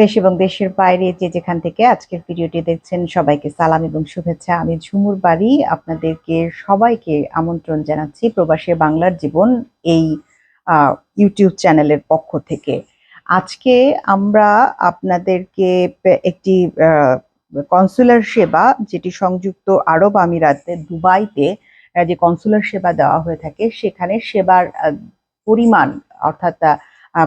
দেশ এবং দেশের বাইরে যে যেখান থেকে আজকের ভিডিওটি দেখছেন, সবাইকে সালাম এবং শুভেচ্ছা। আমি ঝুমুর বাড়ি, আপনাদেরকে সবাইকে আমন্ত্রণ জানাচ্ছি প্রবাসী বাংলার জীবন এই ইউটিউব চ্যানেলের পক্ষ থেকে। আজকে আমরা আপনাদেরকে একটি কনসুলার সেবা, যেটি সংযুক্ত আরব আমিরাতে দুবাইতে যে কনসুলার সেবা দেওয়া হয়ে থাকে, সেখানে সেবার পরিমাণ, অর্থাৎ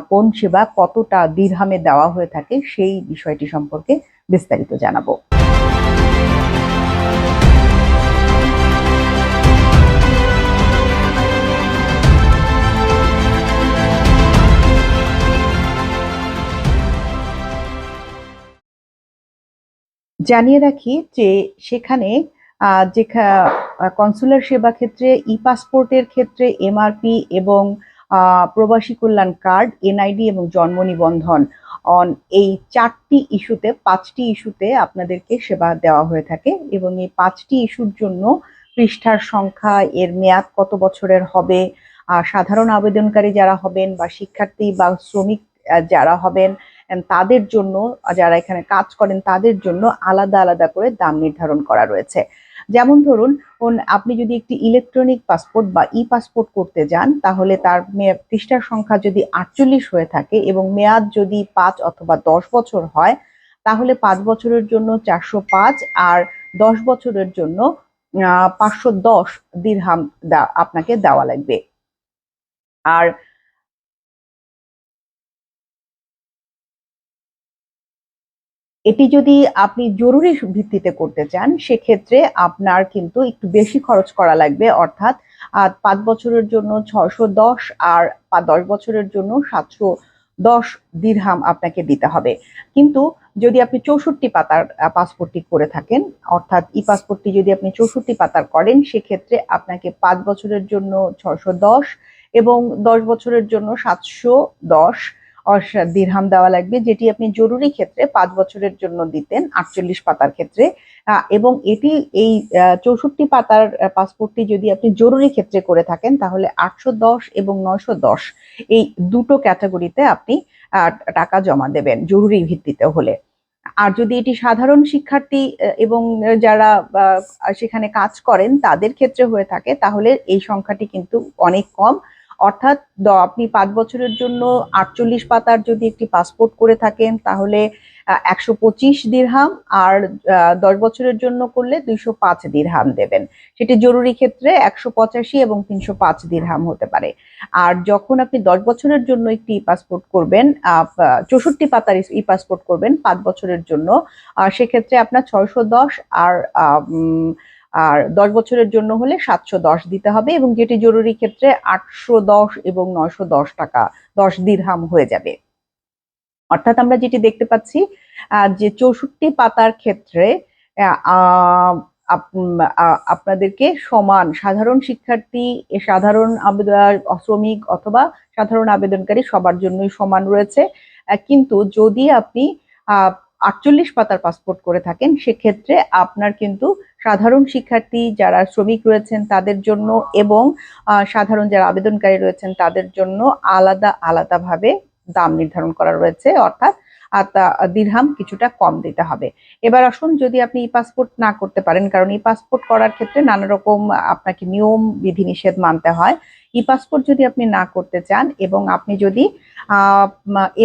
কোন সেবা কতটা দিরহামে দেওয়া হয়ে থাকে সেই বিষয়টি সম্পর্কে বিস্তারিত জানাব। জানিয়ে রাখি যে সেখানে যে কনসুলার সেবা ক্ষেত্রে ই পাসপোর্টের ক্ষেত্রে এমআরপি এবং প্রবাসী কল্যাণ কার্ড, এনআইডি এবং জন্ম নিবন্ধন অন এই চারটি ইস্যুতে, পাঁচটি ইস্যুতে আপনাদেরকে সেবা দেওয়া হয়ে থাকে এবং এই পাঁচটি ইস্যুর জন্য পৃষ্ঠার সংখ্যা, এর মেয়াদ কত বছরের হবে সাধারণ আবেদনকারী যারা হবেন বা শিক্ষার্থী বা শ্রমিক যারা হবেন তাদের জন্য, যারা এখানে কাজ করেন, তাদের জন্য আলাদা আলাদা করে দাম নির্ধারণ করা রয়েছে। যেমন ধরুন আপনি যদি একটি ইলেকট্রনিক পাসপোর্ট বা ই পাসপোর্ট করতে যান, তাহলে তার পৃষ্ঠার সংখ্যা যদি আটচল্লিশ হয়ে থাকে এবং মেয়াদ যদি পাঁচ অথবা দশ বছর হয়, তাহলে পাঁচ বছরের জন্য চারশো পাঁচ আর দশ বছরের জন্য পাঁচশো দশ দিরহাম আপনাকে দেওয়া লাগবে। আর এটি যদি আপনি জরুরি ভিত্তিতে করতে চান, সেক্ষেত্রে আপনার কিন্তু একটু বেশি খরচ করা লাগবে। অর্থাৎ পাঁচ বছরের জন্য ছশো দশ আর দশ বছরের জন্য সাতশো দশ দিরহাম আপনাকে দিতে হবে। কিন্তু যদি আপনি চৌষট্টি পাতার পাসপোর্টটি করে থাকেন, অর্থাৎ ই পাসপোর্টটি যদি আপনি চৌষট্টি পাতার করেন, সেক্ষেত্রে আপনাকে পাঁচ বছরের জন্য ছশো দশ এবং দশ বছরের জন্য সাতশো দশ দিরহাম দেওয়া লাগবে, যেটি আপনি জরুরি ক্ষেত্রে পাঁচ বছরের জন্য দিতেন, আটচল্লিশ পাতার ক্ষেত্রে। এবং এটি এই চৌষট্টি পাতার পাসপোর্টটি যদি আপনি জরুরি ক্ষেত্রে করে থাকেন, তাহলে আটশো দশ এবং নয়শো দশ এই দুটো ক্যাটাগরিতে আপনি টাকা জমা দেবেন জরুরি ভিত্তিতে হলে। আর যদি এটি সাধারণ শিক্ষার্থী এবং যারা সেখানে কাজ করেন, তাদের ক্ষেত্রে হয়ে থাকে, তাহলে এই সংখ্যাটি কিন্তু অনেক কম। অর্থাৎ আপনি পাঁচ বছরের জন্য আটচল্লিশ পাতার যদি একটি পাসপোর্ট করে থাকেন, তাহলে একশো পঁচিশ দিরহাম আর দশ বছরের জন্য করলে দুইশো পাঁচ দিরহাম দেবেন। সেটি জরুরি ক্ষেত্রে একশো পঁচাশি এবং তিনশো পাঁচ দিরহাম হতে পারে। আর যখন আপনি দশ বছরের জন্য একটি পাসপোর্ট করবেন চৌষট্টি পাতার ই পাসপোর্ট করবেন পাঁচ বছরের জন্য সেক্ষেত্রে আপনার ছয়শো দশ আর আর দশ বছরের জন্য হলে সাতশো দশ দিতে হবে এবং যেটি জরুরি ক্ষেত্রে আটশো দশ এবং নয়শো দশ টাকা, দশ দিরহাম হয়ে যাবে। অর্থাৎ আমরা যেটি দেখতে পাচ্ছি যে চৌষট্টি পাতার ক্ষেত্রে আপনাদেরকে সমান সাধারণ শিক্ষার্থী সাধারণ শ্রমিক অথবা সাধারণ আবেদনকারী সবার জন্যই সমান রয়েছে। কিন্তু যদি আপনি আটচল্লিশ পাতার পাসপোর্ট করে থাকেন, সেক্ষেত্রে আপনার কিন্তু সাধারণ শিক্ষার্থী যারা শ্রমিক রয়েছেন তাদের জন্য এবং সাধারণ যারা আবেদনকারী রয়েছেন তাদের জন্য আলাদা আলাদাভাবে দাম নির্ধারণ করা রয়েছে, অর্থাৎ দিরহাম কিছুটা কম দিতে হবে। এবার আসুন যদি আপনি ই পাসপোর্ট না করতে পারেন, কারণ ই পাসপোর্ট করার ক্ষেত্রে নানা রকম আপনাকে নিয়ম, বিধিনিষেধ মানতে হয়। ই পাসপোর্ট যদি আপনি না করতে চান এবং আপনি যদি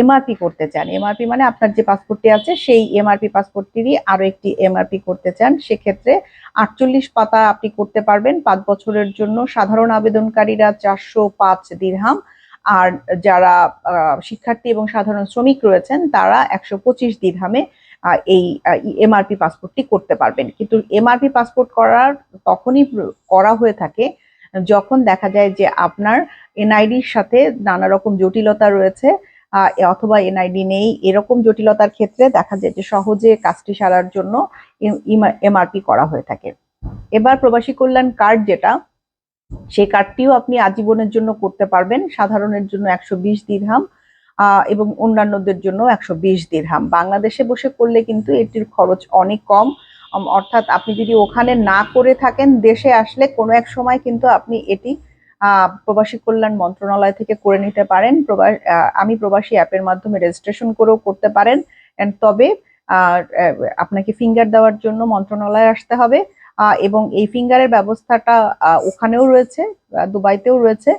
এমআরপি করতে চান, এমআরপি মানে আপনার যে পাসপোর্টটি আছে, সেই এমআরপি পাসপোর্টটিরই আরও একটি এমআরপি করতে চান, সেক্ষেত্রে আটচল্লিশ পাতা আপনি করতে পারবেন। পাঁচ বছরের জন্য সাধারণ আবেদনকারীরা চারশো পাঁচ দিরহাম আর যারা শিক্ষার্থী এবং সাধারণ শ্রমিক রয়েছেন, তারা একশো পঁচিশ দিধামে এই এমআরপি পাসপোর্টটি করতে পারবেন। কিন্তু এমআরপি পাসপোর্ট করার তখনই করা হয়ে থাকে যখন দেখা যায় যে আপনার এনআইডির সাথে নানা রকম জটিলতা রয়েছে অথবা এনআইডি নেই। এরকম জটিলতার ক্ষেত্রে দেখা যায় যে সহজে কাজটি সারার জন্য এমআরপি করা হয়ে থাকে। এবার প্রবাসী কল্যাণ কার্ড যেটা সেই কার্ডটিও আপনি আজীবনের জন্য করতে পারবেন। সাধারণের জন্য একশো বিশ দিরহাম এবং অন্যান্যদের জন্য একশো বিশ দিরহাম বাংলাদেশে বসে করলে কিন্তু এটির খরচ অনেক কম। অর্থাৎ আপনি যদি ওখানে না করে থাকেন দেশে আসলে কোনো এক সময় কিন্তু আপনি এটি প্রবাসী কল্যাণ মন্ত্রণালয় থেকে করে নিতে পারেন। প্রবা- আহ, আমি প্রবাসী অ্যাপের মাধ্যমে রেজিস্ট্রেশন করেও করতে পারেন। তবে আপনাকে ফিঙ্গার দেওয়ার জন্য মন্ত্রণালয়ে আসতে হবে। এবং এই ফিঙ্গারের ব্যবস্থাটা ওখানেও রয়েছে দুবাইতেও রয়েছে,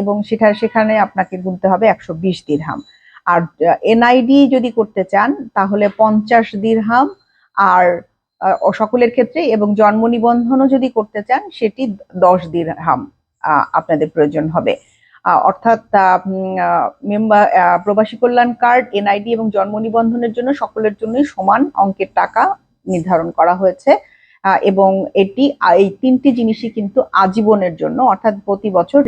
এবং সেটা, সেখানে আপনাকে গুনতে হবে একশো বিশ দিরহাম আর এনআইডি যদি করতে চান, তাহলে পঞ্চাশ দিরহাম আর সকলের ক্ষেত্রে, এবং জন্ম নিবন্ধনও যদি করতে চান, সেটি দশ দিরহাম আপনাদের প্রয়োজন হবে। অর্থাৎ মেম্বার প্রবাসী কল্যাণ কার্ড এনআইডি এবং জন্ম নিবন্ধনের জন্য সকলের জন্যই সমান অঙ্কের টাকা নির্ধারণ করা হয়েছে। এবং এটি এই তিনটি জিনিসই কিন্তু আজীবনের জন্য অর্থাৎ প্রতি বছর